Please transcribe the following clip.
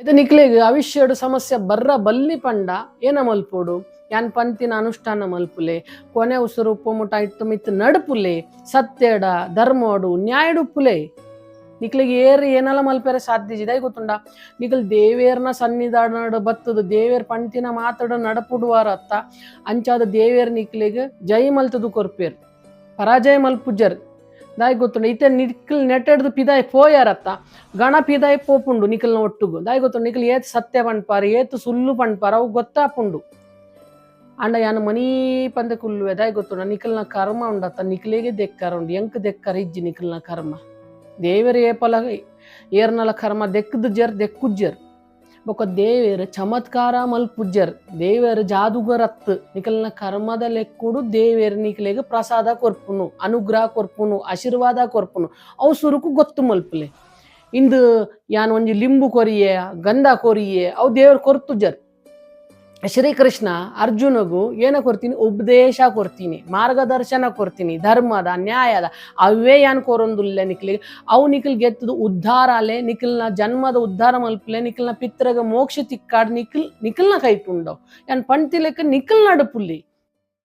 ಇದು ನಿಕ್ಲೆಗ್ ಅವಿಷ್ಯಡು ಸಮಸ್ಯೆ ಬರ್ರ ಬಲ್ಲಿ ಪಂಡ. ಏನ ಮಲ್ಪೋಡು? ಯಾನ್ ಪಂತಿನ ಅನುಷ್ಠಾನ ಮಲ್ಪುಲೆ. ಕೊನೆ ಉಸುರು ಉಪ್ಪುಮುಟ ಇಟ್ಟು ಮಿತ್ ನಡುಪುಲೆ. ಸತ್ಯಡ, ಧರ್ಮೋಡು ನ್ಯಾಯಡುಪ್ಪುಲೆ ನಿಕ್ಲಿಗೆ ಏರ್ ಏನಲ್ಲ ಮಲ್ಪೆರೆ ಸಾಧ್ಯ ಇದೆ? ಗೊತ್ತುಂಡ. ನಿಕ್ಲ್ ದೇವೇರ್ನ ಸನ್ನಿಧಾನ ಬತ್ತದು, ದೇವೇರ್ ಪಂತಿನ ಮಾತಾಡ ನಡಪುಡುವಾರ ಅತ್ತ ಅಂಚಾದ ದೇವೇರ್ ನಿಕ್ಲಿಗೆ ಜೈ ಮಲ್ತದು ಕೊರ್ಪೇರ್. ಪರಾಜಯ ಮಲ್ಪುಜರ್ ದಾಯ್ ಗೊತ್ತುಂಡ ಇತ್ತೆ ನಿಖಲ್ ನೆಟ್ಟೆಡ್ದು ಪಿದಾಯ್ ಪೋಯಾರತ್ತ. ಗಣ ಪಿದಾಯ್ ಪೋಪುಂಡು ನಿಖಲ್ನ ಒಟ್ಟುಗು. ದಾಯಿ ಗೊತ್ತುಂಡು ನಿಖಲ್ ಏತ್ ಸತ್ಯ ಪಂಡ್ಪಾರ ಏತ್ ಸುಳ್ಳು ಪಂಡ್ಪಾರ ಅವು ಗೊತ್ತಾಪುಂಡು. ಅಂಡ ಯಾನ ಮನಿ ಪಂದೆ ಕುಲ್ಲುವೆ ದಾಯಿ ಗೊತ್ತುಂಡ ನಿಖಲ್ನ ಕರ್ಮ ಉಂಡತ್ತ. ನಿಖಲಿಗೆ ದೆಕ್ಕರ ಉಂಡು ಎಂಕ್ ದೆಕ್ಕಾರ ಇಜ್ಜಿ ನಿಖಲ್ನ ಕರ್ಮ. ದೇವರ ಏಪಲ ಏರ್ನಲ ಕರ್ಮ ದೆಕ್ಕದು ಜರ್ ದೆಕ್ಕುಜ್ಜರ್ ಬೊಕ ದೇವೇರ ಚಮತ್ಕಾರ ಮಲ್ಪುಜ್ಜರ್, ದೇವೇರ ಜಾದುಗರತ್ ನಿಕಲ್ನ ಕರ್ಮದ ಲೆಕ್ಕುಡು ದೇವೇರ್ ನಿಕಲೆಗ್ ಪ್ರಸಾದ ಕೊರ್ಪುನು, ಅನುಗ್ರಹ ಕೊರ್ಪುನು, ಆಶೀರ್ವಾದ ಕೊರ್ಪುನು, ಅವು ಸುರುಕು ಗೊತ್ತು ಮಲ್ಪಲೆ. ಇಂದು ಯಾನ್ ಒಂಜಿ ಲಿಂಬು ಕೊರಿಯೆ, ಗಂಧ ಕೊರಿಯೆ, ಅವು ದೇವ್ರ ಕೊರ್ತುಜರ್ ಶ್ರೀಕೃಷ್ಣ, ಅರ್ಜುನಗೂ ಏನ ಕೊಡ್ತೀನಿ? ಉಪದೇಶ ಕೊಡ್ತೀನಿ, ಮಾರ್ಗದರ್ಶನ ಕೊಡ್ತೀನಿ, ಧರ್ಮದ, ನ್ಯಾಯದ. ಅವೇ ಏನು ಕೊರೊಂದುಲ್ಲೆ ನಿಖಿಲಿಗೆ ಅವು ನಿಖಿಲ್ ಗೆತ್ತದು ಉದ್ಧಾರ ಅಲೆ ನಿಖಿಲ್ನ ಜನ್ಮದ ಉದ್ಧಾರ ಮಲ್ಪಲೆ, ನಿಖಿಲ್ನ ಪಿತ್ರಗ ಮೋಕ್ಷ ತಿಕ್ಕಾಡ್ ನಿಖಿಲ್, ನಿಖಿಲ್ನ ತುಂಡವು ಏನು ಪಣ್ತಿಲಕ್ಕೆ ನಿಖಿಲ್ ನಡುಪುಲ್ಲಿ.